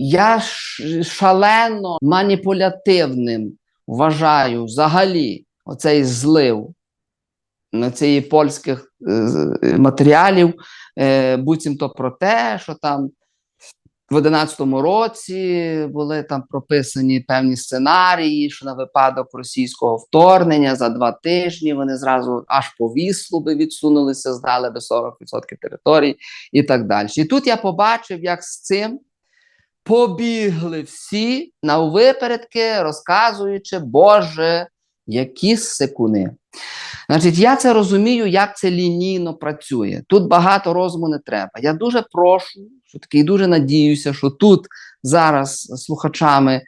я шалено маніпулятивним вважаю взагалі оцей злив на цієї польських е, е, матеріалів, е, буцімто про те, що там в 11-му році були там прописані певні сценарії, що на випадок російського вторгнення за два тижні вони зразу аж по віслу би відсунулися, здали би 40% територій і так далі. І тут я побачив, як з цим побігли всі наввипередки, розказуючи, Боже, які секуни. Значить, я це розумію, як це лінійно працює. Тут багато розуму не треба. Я дуже прошу, що таки і дуже надіюся, що тут зараз слухачами е,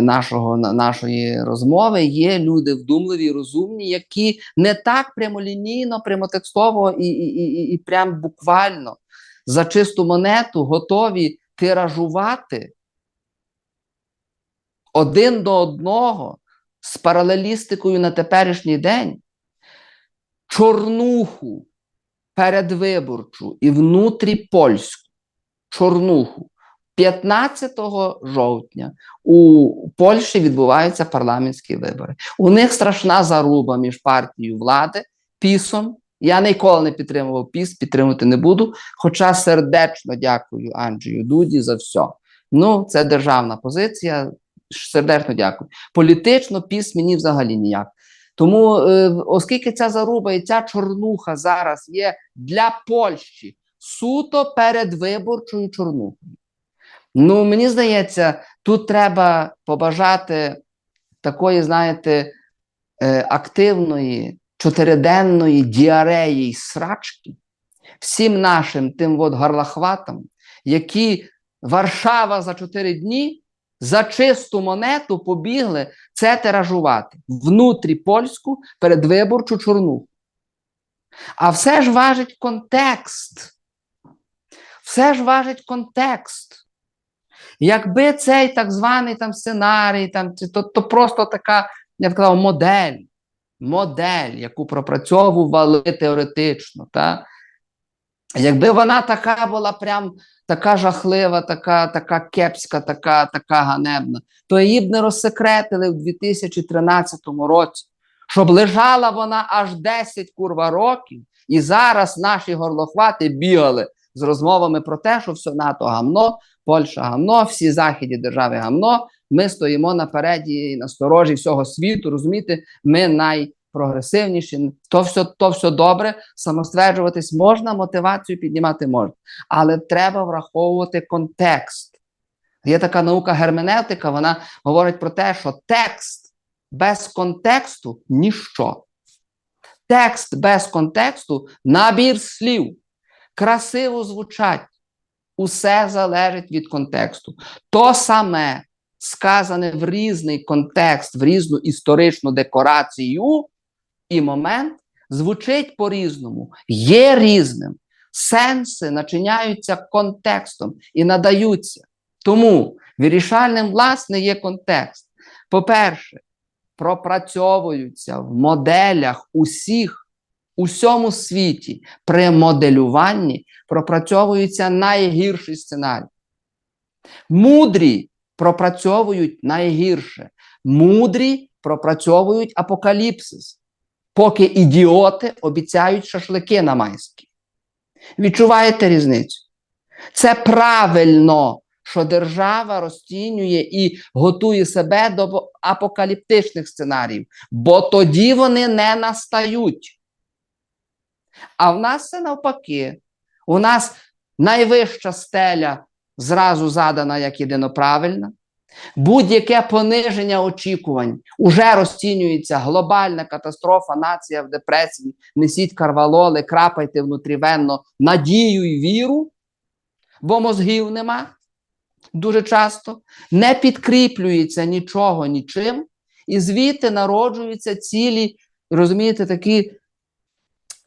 нашого, нашої розмови є люди вдумливі, розумні, які не так прямолінійно, прямотекстово і, і, і, і- і прям буквально за чисту монету готові тиражувати один до одного з паралелістикою на теперішній день чорнуху передвиборчу і внутріпольську чорнуху. 15 жовтня у Польщі відбуваються парламентські вибори. У них страшна заруба між партією влади, пісом. Я ніколи не підтримував піс, підтримувати не буду. Хоча сердечно дякую Анджею Дуді за все. Ну, це державна позиція. Сердечно дякую. Політично піс мені взагалі ніяк. Тому, е, оскільки ця заруба і ця чорнуха зараз є для Польщі суто передвиборчою чорнухою. Ну, мені здається, тут треба побажати такої, знаєте, е, активної чотириденної діареї й срачки всім нашим тим от гарлахватам, які Варшава за чотири дні за чисту монету побігли це тиражувати внутрі польську передвиборчу чорнуху. А все ж важить контекст. Все ж важить контекст. Якби цей так званий там сценарій, там, то, то просто така, я б сказав, модель, модель, яку пропрацьовували теоретично. Та? Якби вона така була прям така жахлива, така, така кепська, така, така ганебна, то її б не розсекретили в 2013 році, щоб лежала вона аж 10 курва років, і зараз наші горлохвати бігали з розмовами про те, що все НАТО гамно, Польща гамно, всі західні держави гамно. Ми стоїмо напереді і на сторожі всього світу. Розумієте, ми найпрогресивніші. То все, то все добре. Самостверджуватись можна, мотивацію піднімати можна, але треба враховувати контекст. Є така наука герменевтика, вона говорить про те, що текст без контексту ніщо. Текст без контексту набір слів, красиво звучать. Усе залежить від контексту. То саме сказане в різний контекст, в різну історичну декорацію і момент звучить по-різному, є різним. Сенси начиняються контекстом і надаються. Тому вирішальним, власне, є контекст. По-перше, пропрацьовуються в моделях усіх, усьому світі при моделюванні пропрацьовується найгірший сценарій. Мудрі пропрацьовують найгірше. Мудрі пропрацьовують апокаліпсис, поки ідіоти обіцяють шашлики на майські. Відчуваєте різницю? Це правильно, що держава розцінює і готує себе до апокаліптичних сценаріїв, бо тоді вони не настають. А в нас це навпаки. У нас найвища стеля зразу задана як єдиноправильна. Будь-яке пониження очікувань уже розцінюється глобальна катастрофа, нація в депресії. Несіть карвалоли, крапайте внутрівенно надію і віру, бо мозгів нема дуже часто, не підкріплюється нічого нічим, і звідти народжуються цілі, розумієте, такі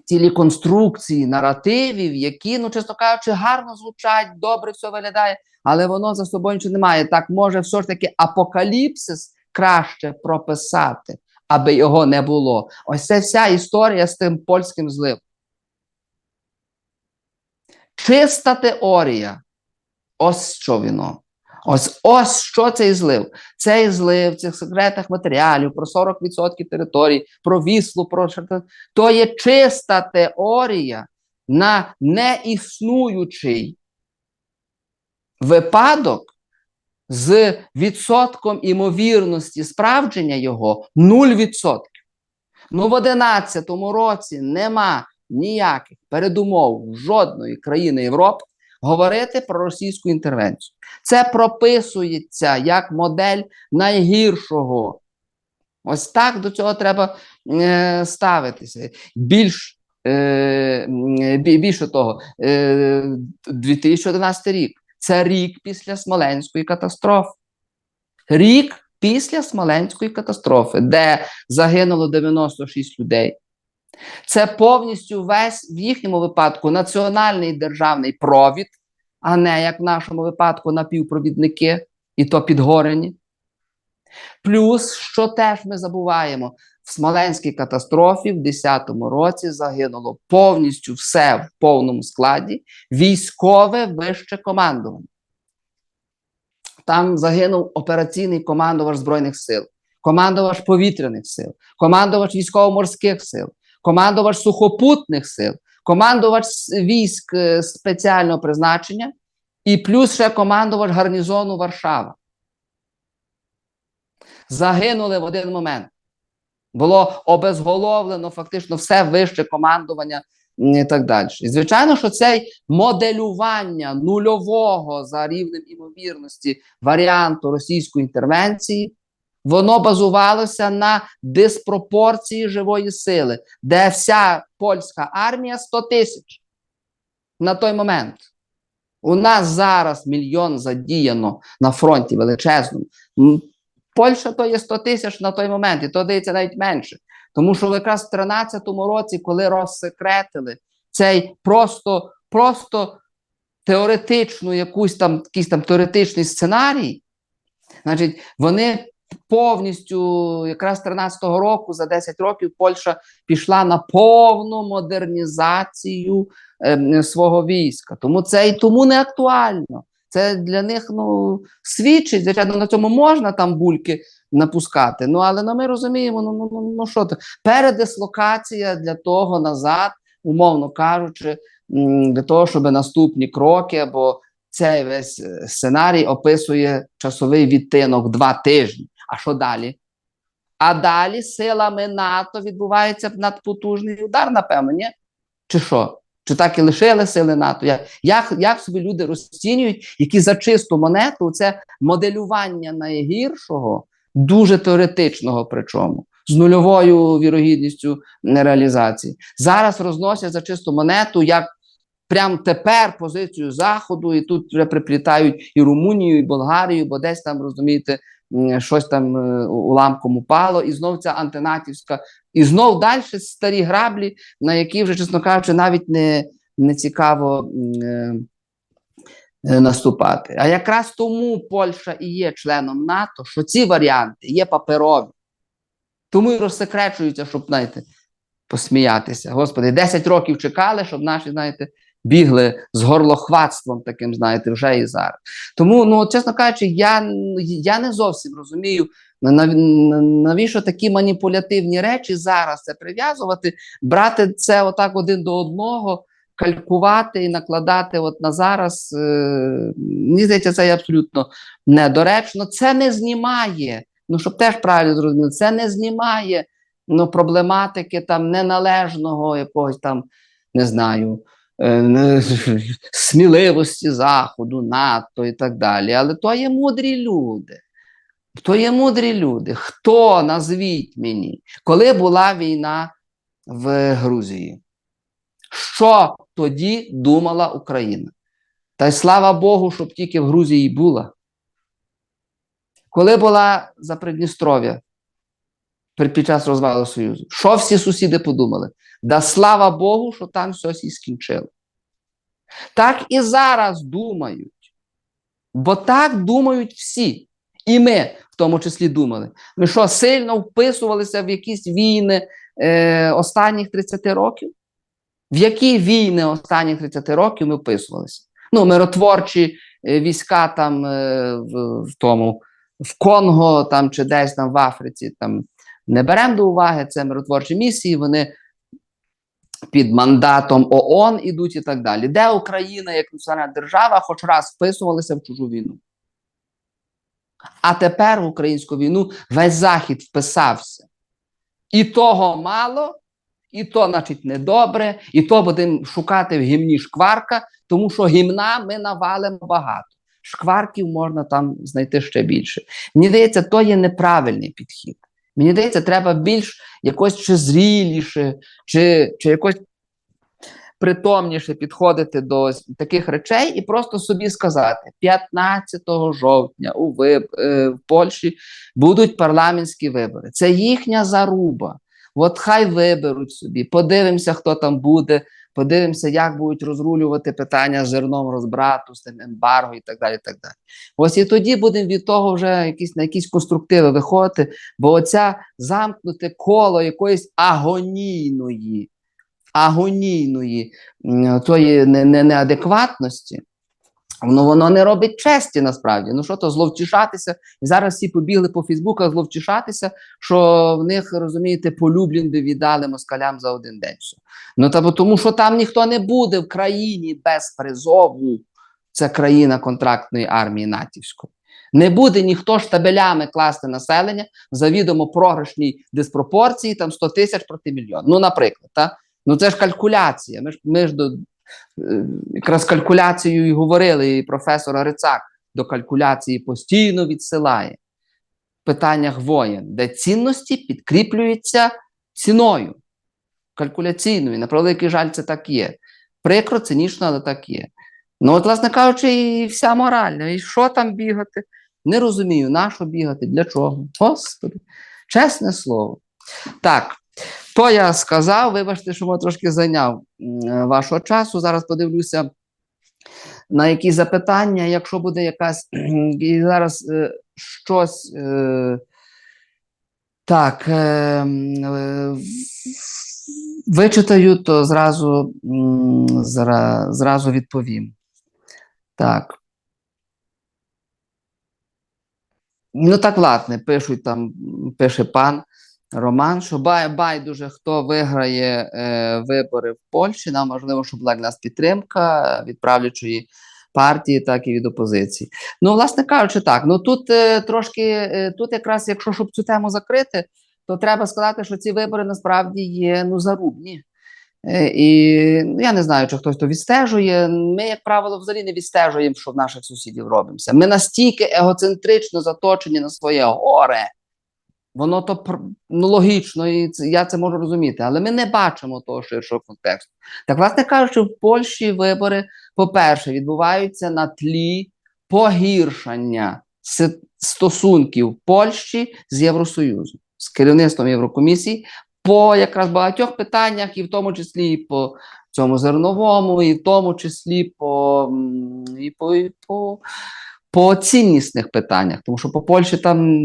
цілі конструкції наративів, які, ну, чесно кажучи, гарно звучать, добре все виглядає, але воно за собою нічого не має. Так може все ж таки апокаліпсис краще прописати, аби його не було. Ось це вся історія з тим польським зливом. Чиста теорія Ось що вино. Ось ось що цей злив. Цей злив цих секретних матеріалів про 40% територій, про віслу, про то є чиста теорія на неіснуючий випадок з відсотком імовірності справдження його 0%. Ну, в 11 році нема ніяких передумов жодної країни Європи говорити про російську інтервенцію. Це прописується як модель найгіршого. Ось так до цього треба е, ставитися. Більш, е, більше того, е, 2011 рік це рік після Смоленської катастрофи. Рік після Смоленської катастрофи, де загинуло 96 людей. Це повністю весь в їхньому випадку національний державний провід, а не як в нашому випадку напівпровідники, і то підгорені. Плюс, що теж ми забуваємо, в Смоленській катастрофі в 10-му році загинуло повністю все в повному складі військове вище командування. Там загинув операційний командувач Збройних сил, командувач повітряних сил, командувач військово-морських сил, командувач сухопутних сил, командувач військ е, спеціального призначення і плюс ще командувач гарнізону Варшава. Загинули в один момент. Було обезголовлено фактично все вище командування і так далі. І звичайно, що цей моделювання нульового за рівнем імовірності варіанту російської інтервенції, воно базувалося на диспропорції живої сили, де вся польська армія 100 тисяч на той момент. У нас зараз мільйон задіяно на фронті величезному. Польща то є 100 тисяч на той момент, і то дається навіть менше. Тому що якраз в 13-му році, коли розсекретили цей просто, просто теоретичну якусь там, якийсь там теоретичний сценарій, значить, вони повністю, якраз 13-го року, за 10 років, Польща пішла на повну модернізацію ем, свого війська. Тому це і тому не актуально. Це для них ну, свідчить, звичайно, на цьому можна там бульки напускати. Ну, але ну, ми розуміємо, ну, ну, ну, ну що то, передислокація для того назад, умовно кажучи, для того, щоб наступні кроки, або цей весь е, сценарій описує часовий відтинок два тижні. А що далі? А далі силами НАТО відбувається надпотужний удар, напевно, ні? Чи що? Чи так і лишили сили НАТО? Як, як, собі люди розцінюють, які за чисту монету це моделювання найгіршого, дуже теоретичного, причому з нульовою вірогідністю нереалізації. Зараз розносять за чисту монету, як прям тепер позицію Заходу, і тут вже приплітають і Румунію, і Болгарію, бо десь там розумієте, щось там е, уламком упало, і знов ця антинатівська, і знов далі старі граблі, на які вже, чесно кажучи, навіть не, не цікаво е, е, наступати. А якраз тому Польща і є членом НАТО, що ці варіанти є паперові. Тому і розсекречуються, щоб, знаєте, посміятися. Господи, 10 років чекали, щоб наші, знаєте, бігли з горлохватством таким, знаєте, вже і зараз. Тому, ну, чесно кажучи, я, я не зовсім розумію, навіщо такі маніпулятивні речі зараз це прив'язувати, брати це отак один до одного, калькувати і накладати от на зараз. Е, мені здається, це є абсолютно недоречно. Це не знімає. Ну, щоб теж правильно зрозуміли, це не знімає ну, проблематики там неналежного якогось там, не знаю, сміливості Заходу, НАТО і так далі. Але то є мудрі люди. То є мудрі люди. Хто назвіть мені, коли була війна в Грузії? Що тоді думала Україна? Та й слава Богу, щоб тільки в Грузії була. Коли була за Придністров'я під час розвалу Союзу, що всі сусіди подумали? Да слава Богу, що там щось і скінчили. Так і зараз думають. Бо так думають всі. І ми в тому числі думали. Ми що, сильно вписувалися в якісь війни е, останніх 30 років? В які війни останніх 30 років ми вписувалися? Ну, миротворчі е, війська там е, в, в тому в Конго там чи десь там в Африці там не беремо до уваги. Це миротворчі місії. Вони під мандатом ООН ідуть і так далі. Де Україна як національна держава, хоч раз вписувалися в чужу війну. А тепер в українську війну весь Захід вписався. І того мало, і то, значить, недобре, і то будемо шукати в гімні шкварка, тому що гімна ми навалимо багато. Шкварків можна там знайти ще більше. Мені здається, то є неправильний підхід. Мені здається, треба більш якось чи зріліше, чи, чи якось притомніше підходити до таких речей і просто собі сказати: 15 жовтня у виб... е, в Польщі будуть парламентські вибори. Це їхня заруба. От хай виберуть собі, подивимося, хто там буде, подивимося, як будуть розрулювати питання з зерном розбрату, з тим ембарго і так далі. так далі. Ось і тоді будемо від того вже якісь на якісь конструктиви виходити, бо оця замкнуте коло якоїсь агонійної, агонійної тої не, не, неадекватності. Ну, воно не робить честі насправді. Ну що то зловтішатися? І зараз всі побігли по Фейсбуках зловтішатися, що в них, розумієте, полюблінди віддали москалям за один день. Все. Ну та бо тому, що там ніхто не буде в країні без призову. Це країна контрактної армії натівської. Не буде ніхто штабелями класти населення в завідомо програшній диспропорції, там 100 тисяч проти мільйона. Ну, наприклад, та? ну це ж калькуляція. Ми ж, ми ж до, якраз калькуляцією і говорили, і професор Грицак до калькуляції постійно відсилає в питаннях воєн, де цінності підкріплюються ціною калькуляційною. На превеликий жаль, це так є. Прикро, цинічно, але так є. Ну, от, власне кажучи, і вся моральна. І що там бігати? Не розумію, на що бігати, для чого? Господи, чесне слово. Так, то я сказав, вибачте, що мене трошки зайняв е, вашого часу. Зараз подивлюся на які запитання, якщо буде якась і зараз е, щось. Е, так, вичитаю, то зразу, зра, зразу відповім. Так. Ну так, ладне, пишуть там, пише пан Роман, що бай, байдуже, хто виграє е, вибори в Польщі, нам важливо, щоб була для нас підтримка від правлячої партії, так і від опозиції. Ну, власне кажучи, так. Ну тут е, трошки, е, тут якраз, якщо щоб цю тему закрити, то треба сказати, що ці вибори насправді є ну, зарубні. Е, І ну, я не знаю, чи хтось то відстежує. Ми, як правило, взагалі не відстежуємо, що в наших сусідів робимося. Ми настільки егоцентрично заточені на своє горе. Воно то ну, логічно, і я це можу розуміти, але ми не бачимо того ширшого контексту. Так, власне кажучи, в Польщі вибори, по-перше, відбуваються на тлі погіршення стосунків Польщі з Євросоюзом, з керівництвом Єврокомісії по якраз багатьох питаннях, і в тому числі і по цьому зерновому, і в тому числі по, і по, і по, по ціннісних питаннях, тому що по Польщі там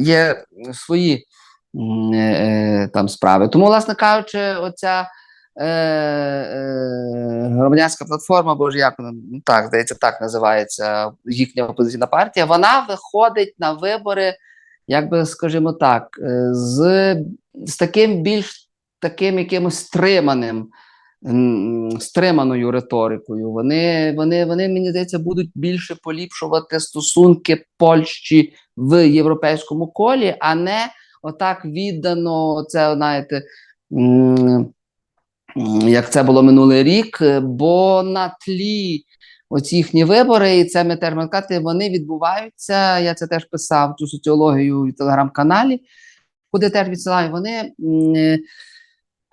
є свої е, е, там справи. Тому, власне кажучи, оця е, е, громадянська платформа, бо ж як ну, так, здається, так називається їхня опозиційна партія, вона виходить на вибори, як би скажімо так, з, з таким більш таким якимось стриманим. Стриманою риторикою, вони, вони, вони, мені здається, будуть більше поліпшувати стосунки Польщі в європейському колі, а не отак віддано це, знаєте, як це було минулий рік, бо на тлі оці їхні вибори, і це можемо вони відбуваються. Я це теж писав цю соціологію в телеграм-каналі, куди теж відсилаю. Вони,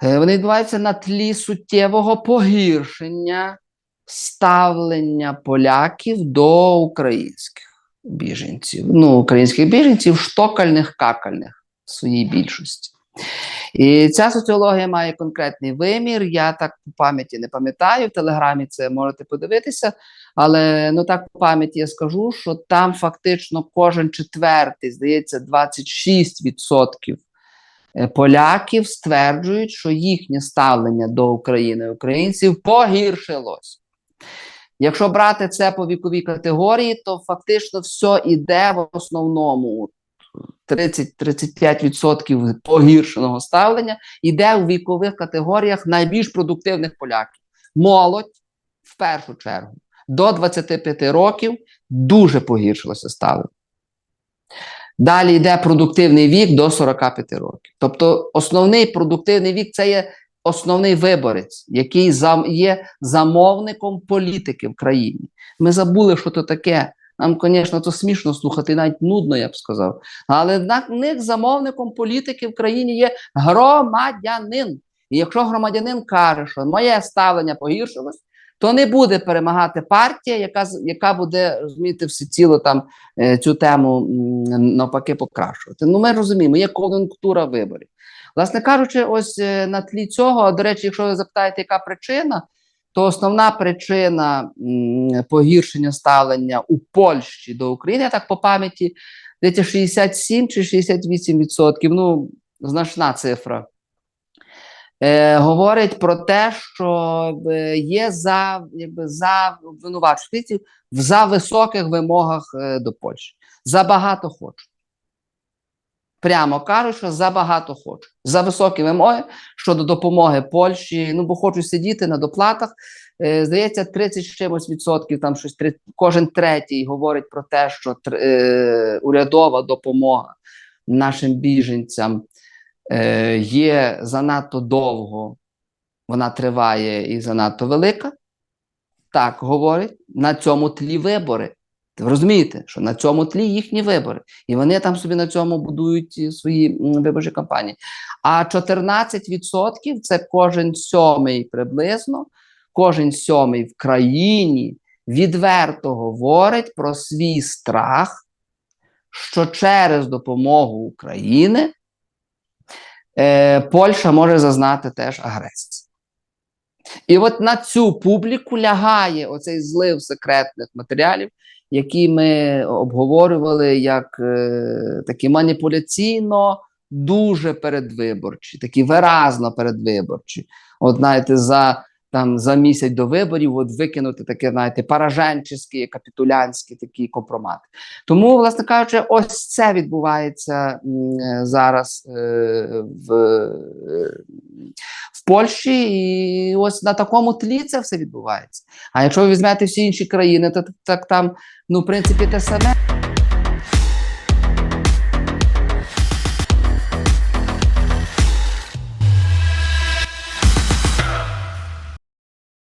вони відбуваються на тлі суттєвого погіршення ставлення поляків до українських біженців. Ну, українських біженців, штокальних, какальних в своїй більшості. І ця соціологія має конкретний вимір. Я так по пам'яті не пам'ятаю. В телеграмі це можете подивитися. Але ну так по пам'яті я скажу, що там фактично кожен четвертий, здається, 26% е, поляків стверджують, що їхнє ставлення до України українців погіршилось. Якщо брати це по віковій категорії, то фактично все йде в основному 30-35% погіршеного ставлення йде у вікових категоріях найбільш продуктивних поляків. Молодь в першу чергу до 25 років дуже погіршилося ставлення. Далі йде продуктивний вік до 45 років. Тобто, основний продуктивний вік це є основний виборець, який є замовником політики в країні. Ми забули, що то таке. Нам, звісно, це смішно слухати, навіть нудно, я б сказав. Але на них замовником політики в країні є громадянин. І якщо громадянин каже, що моє ставлення погіршилось, то не буде перемагати партія, яка яка буде розумієте, всеціло там е, цю тему навпаки покращувати. Ну, ми розуміємо, є кон'юнктура виборів. Власне кажучи, ось е, на тлі цього, до речі, якщо ви запитаєте, яка причина, то основна причина погіршення ставлення у Польщі до України, я так по пам'яті, здається, 67 чи 68 відсотків, ну, значна цифра. Е, говорить про те, що е, є за, якби, за обвинувачувачів в за високих вимогах е, до Польщі. Забагато хочуть. Прямо кажуть, що забагато хочуть. За високі вимоги щодо допомоги Польщі. Ну, бо хочуть сидіти на доплатах. Е, здається, 30 з чимось відсотків, там щось три- кожен третій говорить про те, що е, урядова допомога нашим біженцям е, є занадто довго, вона триває і занадто велика. Так говорить, на цьому тлі вибори. Ви розумієте, що на цьому тлі їхні вибори. І вони там собі на цьому будують е, свої виборчі кампанії. А 14% це кожен сьомий приблизно, кожен сьомий в країні відверто говорить про свій страх, що через допомогу України е, Польща може зазнати теж агресії. І от на цю публіку лягає оцей злив секретних матеріалів, які ми обговорювали як е, такі маніпуляційно дуже передвиборчі, такі виразно передвиборчі. От знаєте, за там за місяць до виборів, от викинути таке, знаєте, параженчські, капітулянські такі компромати. Тому, власне кажучи, ось це відбувається е, зараз е, в, е, в Польщі, і ось на такому тлі це все відбувається. А якщо ви візьмете всі інші країни, то так там, ну, в принципі, те саме.